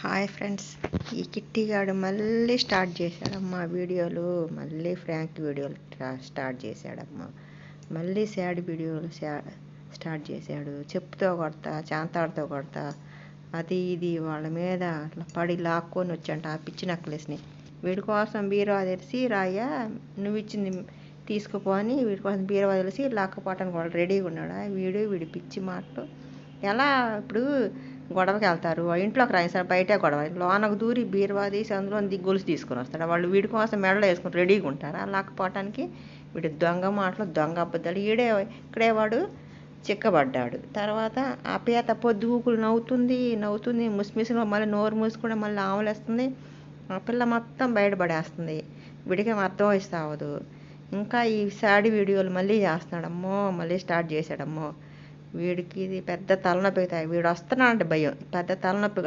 Hi friends ఈ కిట్టిగాడు మళ్ళీ start చేశాడమ్మా వీడియోలు. మళ్ళీ ఫ్రాంక్ వీడియోలు స్టార్ట్ చేశాడమ్మా. మళ్ళీ శాడ్ వీడియోలు స్టార్ట్ చేశాడు. చెప్పుతో కొడతా చాంతాడుతో కొడతా. అది ఇది వాళ్ళ మీద అట్లా పడి లాక్కొని వచ్చంట ఆ పిచ్చి నక్లెస్ని వీడి కోసం బీరువా తెలిసి రాయ్యా నువ్వు ఇచ్చింది తీసుకుపోని వీడి కోసం బీరువా తెలిసి లాక్కపోవటానికి వాళ్ళు రెడీగా ఉన్నాడా? వీడు వీడి పిచ్చి మాటలు. ఎలా ఇప్పుడు గొడవకి వెళ్తారు ఇంట్లోకి రాయిస్తారు బయటే గొడవ. లోనకు దూరి బీరువా తీసి అందులో గొలుసు తీసుకొని వస్తాడు. వాళ్ళు వీడి కోసం మెడలో వేసుకుని రెడీగా ఉంటారు? అలాకపోవటానికి వీడు దొంగ మాటలు దొంగ అబద్ధాలు ఈడే ఇక్కడే వాడు చిక్కబడ్డాడు. తర్వాత ఆ పీత పొద్దుగుకులు నవ్వుతుంది నవ్వుతుంది ముసిమిసిలో మళ్ళీ నోరు మూసుకుండా మళ్ళీ ఆవులేస్తుంది. ఆ పిల్ల మొత్తం బయటపడేస్తుంది. వీడికేం అర్థం వస్తే అవ్వదు. ఇంకా ఈ సాడి వీడియోలు మళ్ళీ చేస్తున్నాడమ్మో మళ్ళీ స్టార్ట్ చేశాడమ్మో వీడికి ఇది పెద్ద తలనొప్పి వీడు వస్తున్నాడంటే భయం. పెద్ద తలనొప్పి